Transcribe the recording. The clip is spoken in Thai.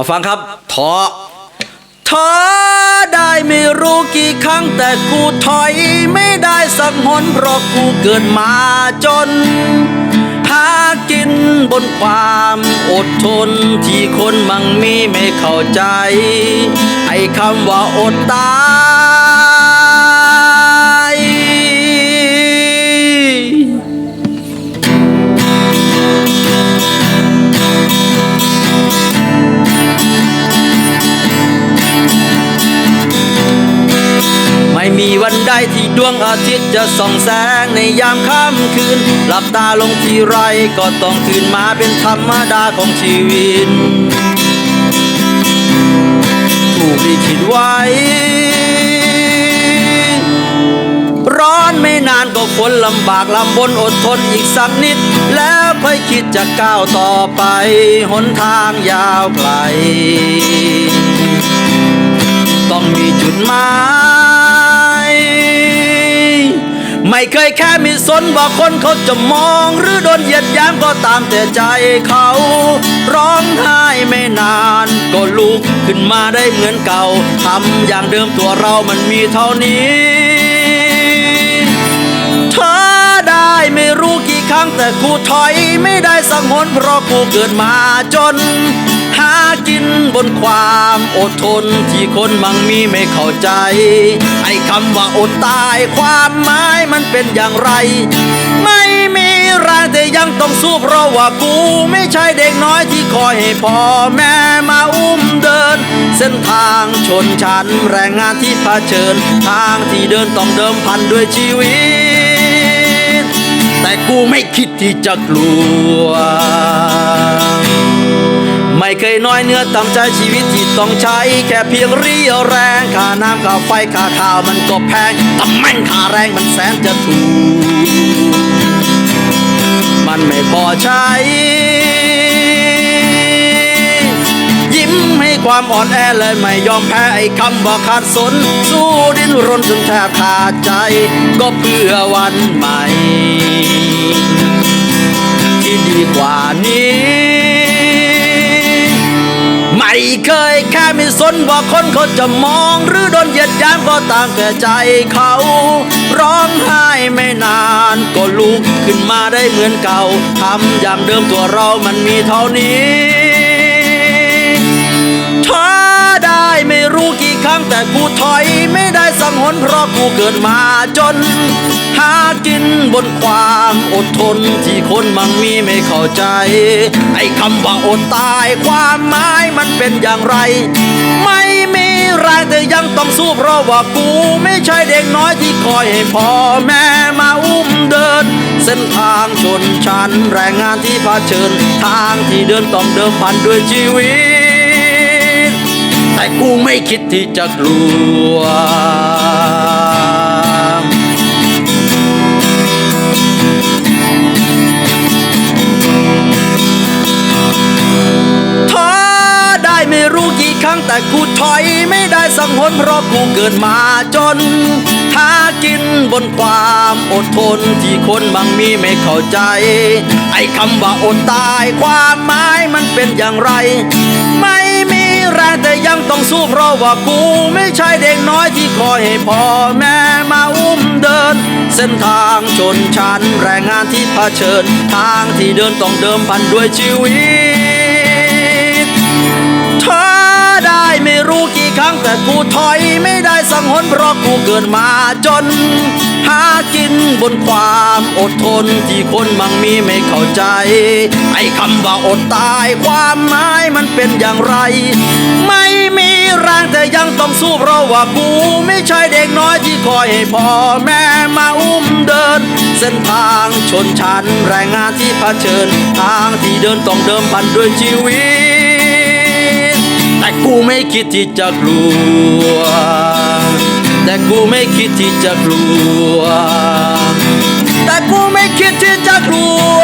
มาฟังครับท้อท้อได้ไม่รู้กี่ครั้งแต่กูถอยไม่ได้สักหนเพราะกูเกิดมาจน หากินบนความอดทนที่คนมั่งมีไม่เข้าใจ ไอ้คำว่าอดตาย ที่ดวงอาทิตย์จะส่องแสงในยามค่ำคืน หลับตาลงทีไรก็ต้องตื่นมาเป็นธรรมดาของชีวิต ถูกลิขิตไว้ ร้อนไม่นานก็ฝนลำบากลำบนอดทนอีกสักนิด แล้วค่อยคิดจะก้าวต่อไป หนทางยาวไกล ต้องมีจุดหมาย ไม่เคยแค่มีสนว่าคนเขาจะมองหรือโดนเหยียดยามก็ตามแต่ใจเขา ร้องไห้ไม่นาน ก็ลุกขึ้นมาได้เหมือนเก่าทำอย่างเดิมตัวเรามันมีเท่านี้เธอได้ไม่รู้กี่ครั้งแต่กูถอยไม่ได้สักหนเพราะกูเกิดมาจน กินบนความอดทนที่คนมั่งมีไม่เข้าใจ ไอ้คำว่าอดตายความหมายมันเป็นอย่างไร ไม่มีแรงแต่ยังต้องสู้เพราะว่ากูไม่ใช่เด็กน้อยที่คอยให้พ่อแม่มาอุ้มเดิน เส้นทางชนชั้นแรงงานที่เผชิญ ทางที่เดินต้องเดิมพันด้วยชีวิต แต่กูไม่คิดที่จะกลัว ไม่เคยน้อยเนื้อต่ำใจชีวิตที่ต้องใช้ แค่เพียงเรียวแรงค่าน้ำค่าไฟค่าข้าวมันก็แพงแต่แม่งค่าแรงมันแสนจะถูก มันไม่พอใช้ ยิ้มให้ความอ่อนแอเลยไม่ยอมแพ้ไอ้คำว่าขาดสน สู้ดิ้นรนจนแทบขาดใจ ก็เพื่อวันใหม่ สนว่าคนเขาจะมองหรือโดนเหยียดยามก็ตามแก่ใจเขา ร้องไห้ไม่นาน ก็ลุกขึ้นมาได้เหมือนเก่าทำอย่างเดิมตัวเรามันมีเท่านี้ท้อได้ไม่รู้กี่ ครั้งแต่กูถอยไม่ได้สังหนเพราะกูเกิดมาจน หากินบนความอดทนที่คนมั่งมีไม่เข้าใจ ไอ้คำว่าอดตายความหมายมันเป็นอย่างไร ไม่มีแรงแต่ยังต้องสู้เพราะว่ากูไม่ใช่เด็กน้อยที่คอยให้พ่อแม่มาอุ้มเดินเส้นทางชนชั้นแรงงานที่เผชิญทางที่เดินต้องเดิมพันด้วยชีวิต แต่กูไม่คิดที่จะกลัว ท้อได้ไม่รู้กี่ครั้งแต่กูถอยไม่ได้สังหนเพราะกูเกิดมาจนหากินบนความอดทนที่คนบางมีไม่เข้าใจ ไอ้คำว่าอดตายความหมายมันเป็นอย่างไร ไม่ แรงแต่ยังต้องสู้เพราะว่ากูไม่ใช่เด็กน้อยที่คอยให้พ่อแม่มาอุ้มเดิน เส้นทางชนชั้นแรงงานที่เผชิญ ทางที่เดินต้องเดิมพันด้วยชีวิตเธอได้ไม่รู้กี่ครั้งแต่กูถอยไม่ ได้สังหนเพราะกูเกิดมาจน หากินบนความอดทนที่คนมังมีไม่เข้าใจ ไอ้คำว่าอดตายความหมายมันเป็นอย่างไร ไม่มีแรงแต่ยังต้องสู้เพราะว่ากูไม่ใช่เด็กน้อยที่คอยให้พ่อแม่มาอุ้มเดิน เส้นทางชนชั้นแรงงานที่เผชิญ ทางที่เดินต้องเดิมพันด้วยชีวิตแต่กูไม่คิดที่จะกลัว แต่กูไม่คิดที่จะกลัว แต่กูไม่คิดที่จะกลัว